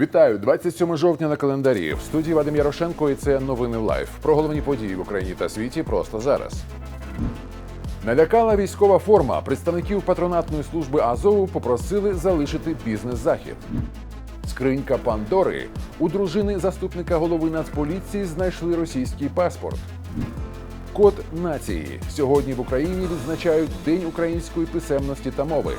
Вітаю 27 жовтня на календарі. В студії Вадим Ярошенко і це новини лайф. Про головні події в Україні та світі просто зараз. Налякала військова форма. Представників патронатної служби Азову попросили залишити бізнес-захід. Скринька Пандори. У дружини заступника голови Нацполіції знайшли російський паспорт. Код нації. Сьогодні в Україні відзначають День української писемності та мови.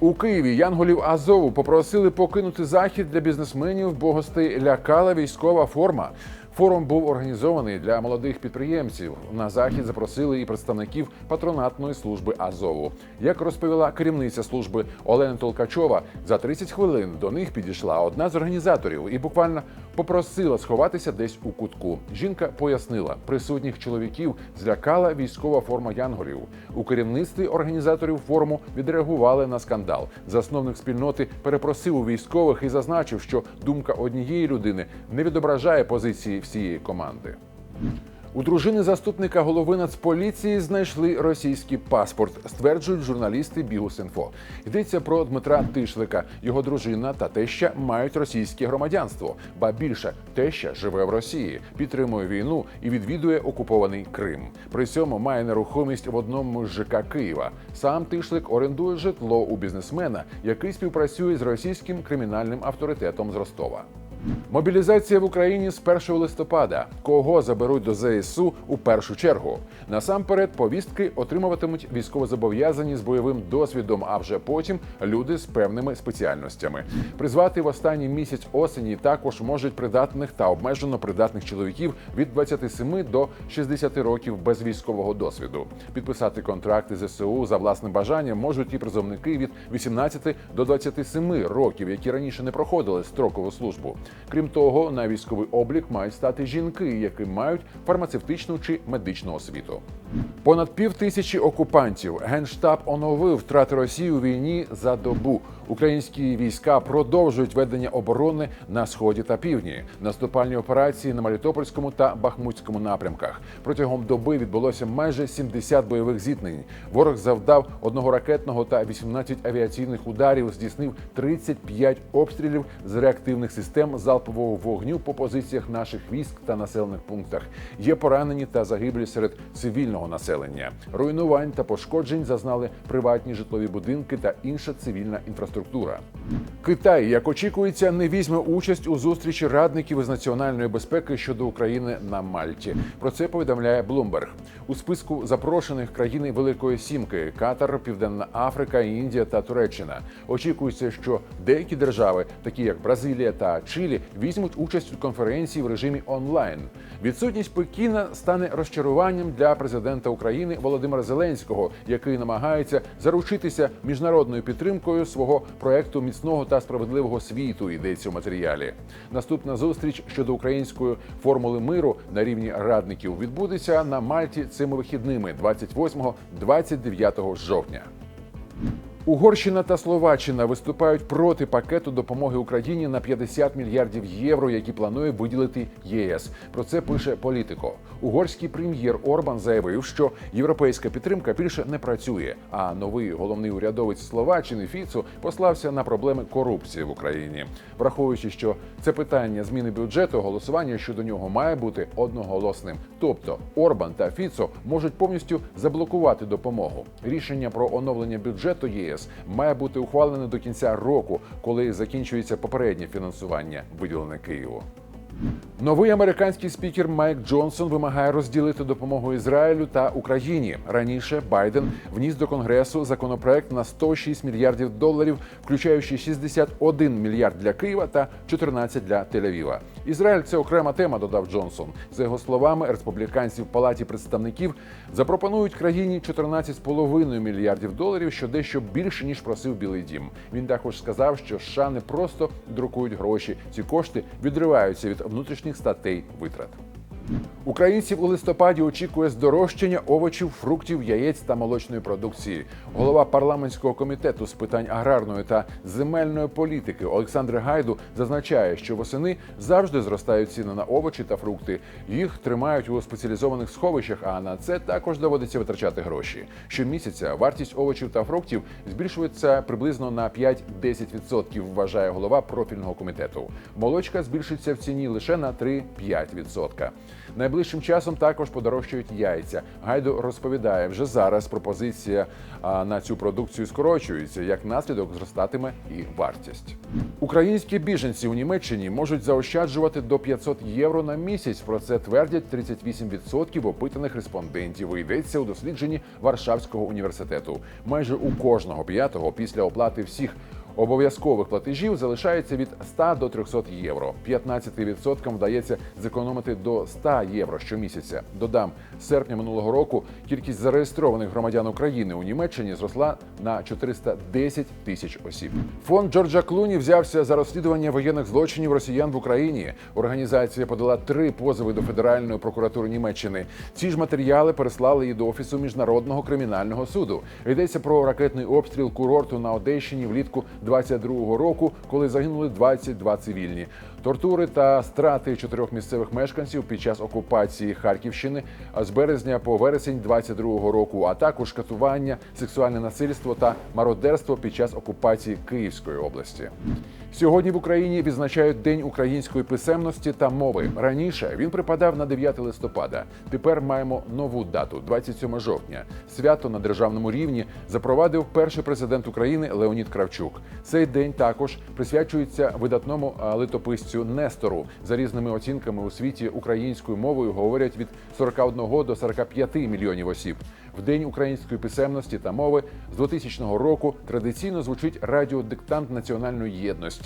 У Києві янголів Азову попросили покинути захід для бізнесменів, бо гостей лякала військова форма. Форум був організований для молодих підприємців. На захід запросили і представників патронатної служби Азову. Як розповіла керівниця служби Олена Толкачова, за 30 хвилин до них підійшла одна з організаторів і буквально попросила сховатися десь у кутку. Жінка пояснила, присутніх чоловіків злякала військова форма янголів. У керівництві організаторів форуму відреагували на скандал. Засновник спільноти перепросив у військових і зазначив, що думка однієї людини не відображає позиції всієї команди. У дружини заступника голови Нацполіції знайшли російський паспорт, стверджують журналісти Бігус.Інфо. Йдеться про Дмитра Тишлика. Його дружина та теща мають російське громадянство. Ба більше теща живе в Росії, підтримує війну і відвідує окупований Крим. При цьому має нерухомість в одному з ЖК Києва. Сам Тишлик орендує житло у бізнесмена, який співпрацює з російським кримінальним авторитетом з Ростова. Мобілізація в Україні з 1 листопада. Кого заберуть до ЗСУ у першу чергу? Насамперед, повістки отримуватимуть військовозобов'язані з бойовим досвідом, а вже потім люди з певними спеціальностями. Призвати в останній місяць осені також можуть придатних та обмежено придатних чоловіків від 27 до 60 років без військового досвіду. Підписати контракти ЗСУ за власним бажанням можуть і призовники від 18 до 27 років, які раніше не проходили строкову службу. Крім того, на військовий облік мають стати жінки, які мають фармацевтичну чи медичну освіту. Понад пів тисячі окупантів генштаб оновив втрати Росії у війні за добу. Українські війська продовжують ведення оборони на сході та півдні. Наступальні операції на Марітопольському та Бахмутському напрямках. Протягом доби відбулося майже 70 бойових зіткнень. Ворог завдав одного ракетного та 18 авіаційних ударів, здійснив 35 обстрілів з реактивних систем залпового вогню по позиціях наших військ та населених пунктах. Є поранені та загиблі серед цивільного населення. Руйнувань та пошкоджень зазнали приватні житлові будинки та інша цивільна інфраструктура. Китай, як очікується, не візьме участь у зустрічі радників із національної безпеки щодо України на Мальті. Про це повідомляє Bloomberg. У списку запрошених країни Великої Сімки Катар, Південна Африка, Індія та Туреччина. Очікується, що деякі держави, такі як Бразилія та Чилі, візьмуть участь у конференції в режимі онлайн. Відсутність Пекіна стане розчаруванням для президента України Володимира Зеленського, який намагається заручитися міжнародною підтримкою свого проекту міцного та справедливого світу. Йдеться у матеріалі. Наступна зустріч щодо української формули миру на рівні радників відбудеться на Мальті цими вихідними 28-29 жовтня. Угорщина та Словаччина виступають проти пакету допомоги Україні на 50 мільярдів євро, які планує виділити ЄС. Про це пише політико. Угорський прем'єр Орбан заявив, що європейська підтримка більше не працює. А новий головний урядовець Словаччини Фіцо послався на проблеми корупції в Україні, враховуючи, що це питання зміни бюджету, голосування щодо нього має бути одноголосним. Тобто Орбан та Фіцо можуть повністю заблокувати допомогу. Рішення про оновлення бюджету ЄС має бути ухвалене до кінця року, коли закінчується попереднє фінансування, виділене Києву. Новий американський спікер Майк Джонсон вимагає розділити допомогу Ізраїлю та Україні. Раніше Байден вніс до конгресу законопроект на 106 мільярдів доларів, включаючи 61 мільярд для Києва та 14 для Тель-Авіва. Ізраїль це окрема тема, додав Джонсон. За його словами, республіканці в палаті представників запропонують країні 14,5 мільярдів доларів, що дещо більше ніж просив Білий Дім. Він також сказав, що США не просто друкують гроші. Ці кошти відриваються від внутрішніх статей витрат. Українців у листопаді очікує здорожчання овочів, фруктів, яєць та молочної продукції. Голова парламентського комітету з питань аграрної та земельної політики Олександр Гайду зазначає, що восени завжди зростають ціни на овочі та фрукти. Їх тримають у спеціалізованих сховищах, а на це також доводиться витрачати гроші. Щомісяця вартість овочів та фруктів збільшується приблизно на 5-10%, вважає голова профільного комітету. Молочка збільшиться в ціні лише на 3-5%. Найближчим часом також подорожчають яйця. Гайду розповідає, вже зараз пропозиція на цю продукцію скорочується. Як наслідок зростатиме і вартість. Українські біженці у Німеччині можуть заощаджувати до 500 євро на місяць. Про це твердять 38% опитаних респондентів. Йдеться у дослідженні Варшавського університету. Майже у кожного п'ятого після оплати всіх обов'язкових платежів залишається від 100 до 300 євро. 15% вдається зекономити до 100 євро щомісяця. Додам, з серпня минулого року кількість зареєстрованих громадян України у Німеччині зросла на 410 тисяч осіб. Фонд Джорджа Клуні взявся за розслідування воєнних злочинів росіян в Україні. Організація подала три позови до Федеральної прокуратури Німеччини. Ці ж матеріали переслали її до офісу міжнародного кримінального суду. Йдеться про ракетний обстріл курорту на Одещині влітку 22-го року, коли загинули 22 цивільні. Тортури та страти чотирьох місцевих мешканців під час окупації Харківщини з березня по вересень 22-го року, а також катування, сексуальне насильство та мародерство під час окупації Київської області. Сьогодні в Україні відзначають День української писемності та мови. Раніше він припадав на 9 листопада. Тепер маємо нову дату 27 жовтня. Свято на державному рівні запровадив перший президент України Леонід Кравчук. Цей день також присвячується видатному литописцю Нестору. За різними оцінками у світі українською мовою говорять від 41 до 45 мільйонів осіб. В день української писемності та мови з 2000 року традиційно звучить радіодиктант національної єдності.